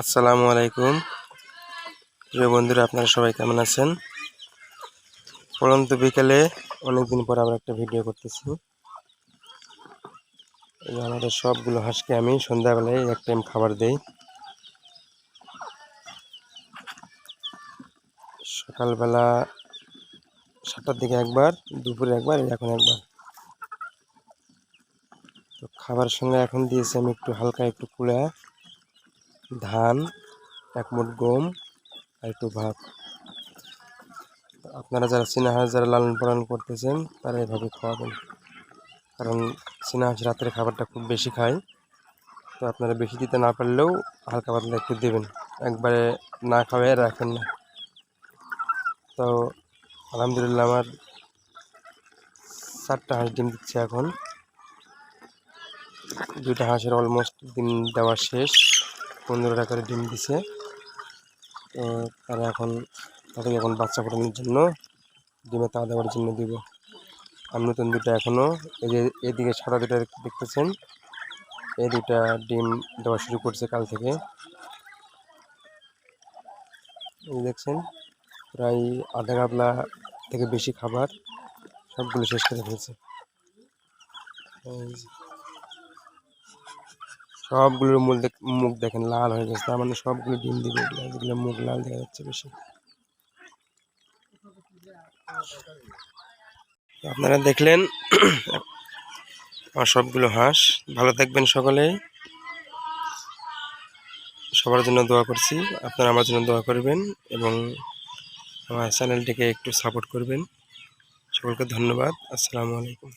আসসালামু আলাইকুম। প্রিয় বন্ধুরা, আপনারা সবাই কেমন আছেন? পড়ন্ত বিকেলে অনেকদিন পর আবার একটা ভিডিও করতেছি। আমাদের সবগুলো হাঁসকে আমি সন্ধ্যাবেলায় এক টাইম খাবার দেই। সকালবেলা সাতটার দিকে একবার, দুপুরে একবার এখন একবার। তো খাবারের সঙ্গে এখন দিয়েছি আমি একটু হালকা একটু কুড়া ধান, এক মুঠ গম আর একটু ভাত। আপনারা যারা চীনা হাঁস যারা লালন পালন করতেছেন, তারা এভাবে খাওয়াবেন। কারণ চীনা হাঁস রাতের খাবারটা খুব বেশি খায়। তো আপনারা বেশি দিতে না পারলেও হালকা পাতলা একটু দেবেন। একবারে না খাওয়াই রাখেন না। তো আলহামদুলিল্লাহ আমার চারটা হাঁস ডিম দিচ্ছে এখন। দুইটা হাঁসের অলমোস্ট ডিম দেওয়া শেষ। পনেরো টাকার ডিম দিছে। তারা এখন, তাদেরকে এখন বাচ্চা ফোটানোর জন্য ডিমে তা দেওয়ার জন্য দিব। আর নতুন দুটো এখনও এই যে এদিকে সাদা দুটা দেখতেছেন, এই দুটা ডিম দেওয়া শুরু করছে কাল থেকে। দেখছেন, প্রায় আধা গাবলা থেকে বেশি খাবার সবগুলো শেষ করে ফেলছে। সবগুলোর দেখ, মুখ দেখেন, লাল হয়ে গেছে। তার মানে সবগুলো ডিম দিবে এগুলো মুখ লাল দেখা যাচ্ছে বেশি। আপনারা দেখলেন, আমার সবগুলো হাঁস। ভালো থাকবেন সকলেই সবার জন্য দোয়া করছি। আপনারা আমার জন্য দোয়া করবেন এবং আমার চ্যানেলটিকে একটু সাপোর্ট করবেন। সকলকে ধন্যবাদ। আসসালামু আলাইকুম।